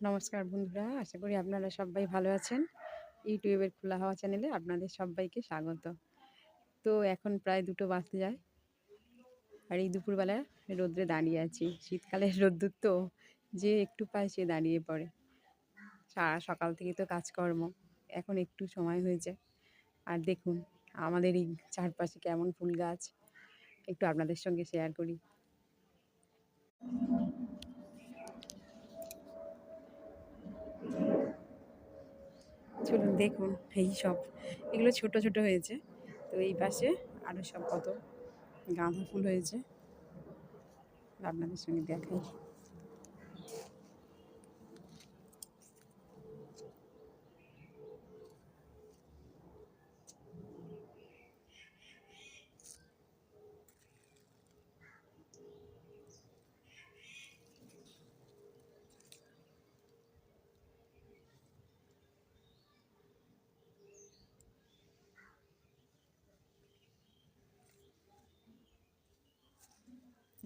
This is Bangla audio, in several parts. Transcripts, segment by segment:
নমস্কার বন্ধুরা, আশা করি আপনারা সবাই ভালো আছেন। ইউটিউবের খোলা হাওয়া চ্যানেলে আপনাদের সবাইকে স্বাগত। তো এখন প্রায় দুটো বাজতে যায় আর এই দুপুরবেলা রোদ্রে দাঁড়িয়ে আছি। শীতকালের রোদ্দুর তো যে একটু পায় সে দাঁড়িয়ে পড়ে। সারা সকাল থেকে তো কাজকর্ম, এখন একটু সময় হয়েছে। আর দেখুন, আমাদের এই চারপাশে কেমন ফুল গাছ, একটু আপনাদের সঙ্গে শেয়ার করি। চলুন দেখুন এই সব। এগুলো ছোট ছোট হয়েছে। তো এই পাশে আরও সব কত গাঁদা ফুল হয়েছে। আপনাদের সঙ্গে দেখাই।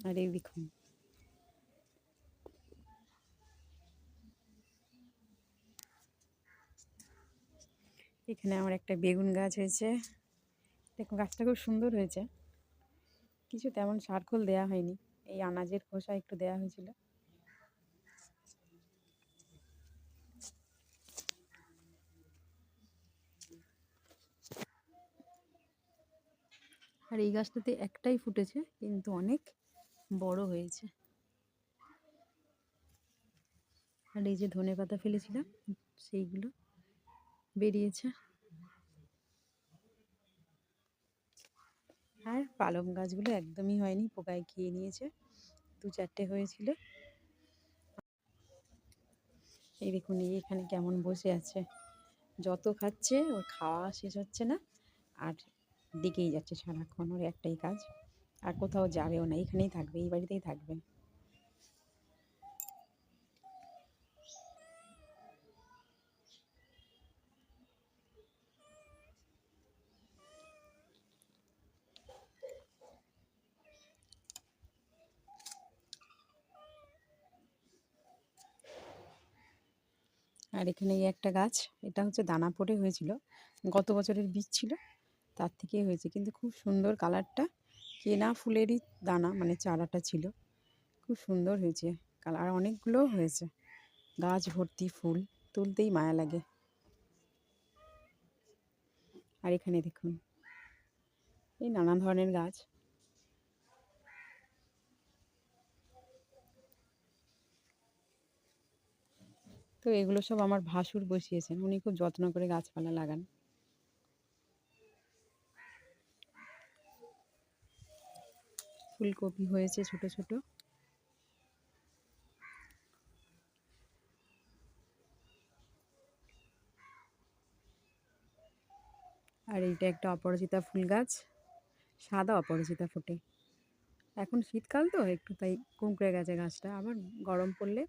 আর এই দেখুন এখানে আমার একটা বেগুন গাছ হয়েছে। দেখুন, গাছটা খুব সুন্দর হয়েছে। কিছু তেমন সারখোল দেওয়া হয়নি। এই আনাজের খোসা একটু দেওয়া হয়েছিল। আর এই গাছটাতে একটাই ফুটেছে, কিন্তু অনেক। বড় হয়েছে। আর এই যে ধনে পাতা ফেলেছিলাম, সেইগুলো বেরিয়েছে। আর পালং গাছগুলো একদমই হয়নি, পোকায় খেয়ে নিয়েছে। দু চারটে হয়েছিল। এই দেখুন, এই এখানে কেমন বসে আছে। যত খাচ্ছে, ওর খাওয়া শেষ হচ্ছে না, আর দিকেই যাচ্ছে সারাক্ষণ, ওর একটাই কাজ। আর কোথাও যাবেও না, এখানেই থাকবে, এই বাড়িতেই থাকবে। আর এখানে একটা গাছ, এটা হচ্ছে দানা পড়ে হয়েছিল। গত বছরের বীজ ছিল, তার থেকেই হয়েছে, কিন্তু খুব সুন্দর কালারটা কেনা ফুলেরই দানা মানে চারাটা ছিল। খুব সুন্দর হয়েছে। কালার অনেকগুলো হয়েছে। গাছ ভর্তি ফুল তুলতেই মায়া লাগে। আর এখানে দেখুন, এই নানা ধরনের গাছ। তো এগুলো সব আমার ভাসুর বসিয়েছেন। উনি খুব যত্ন করে গাছপালা লাগান। ফুলকপি হয়েছে ছোট ছোট। আর এইটা একটা অপরাজিতা ফুল গাছ, সাদা অপরাজিতা ফোটে। এখন শীতকাল তো, একটু তাই কুঁকড়ে গেছে গাছটা, আবার গরম পড়লে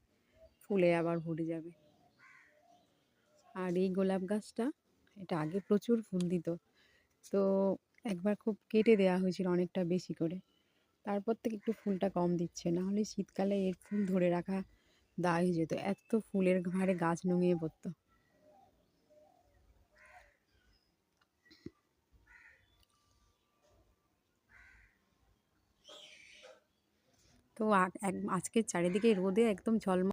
ফুলে আবার ভরে যাবে। আর এই গোলাপ গাছটা, এটা আগে প্রচুর ফুল দিত, তো একবার খুব কেটে দেওয়া হয়েছিল অনেকটা বেশি করে। তারপর থেকে একটু ফুলটা কম দিচ্ছে। না হলে শীতকালে এর ফুল ধরে রাখা দায় হয়ে যেত। এত ফুলের ঘাড়ে গাছ নুঙিয়ে পড়তো। তো আজকে চারিদিকে রোদে একদম ঝলমল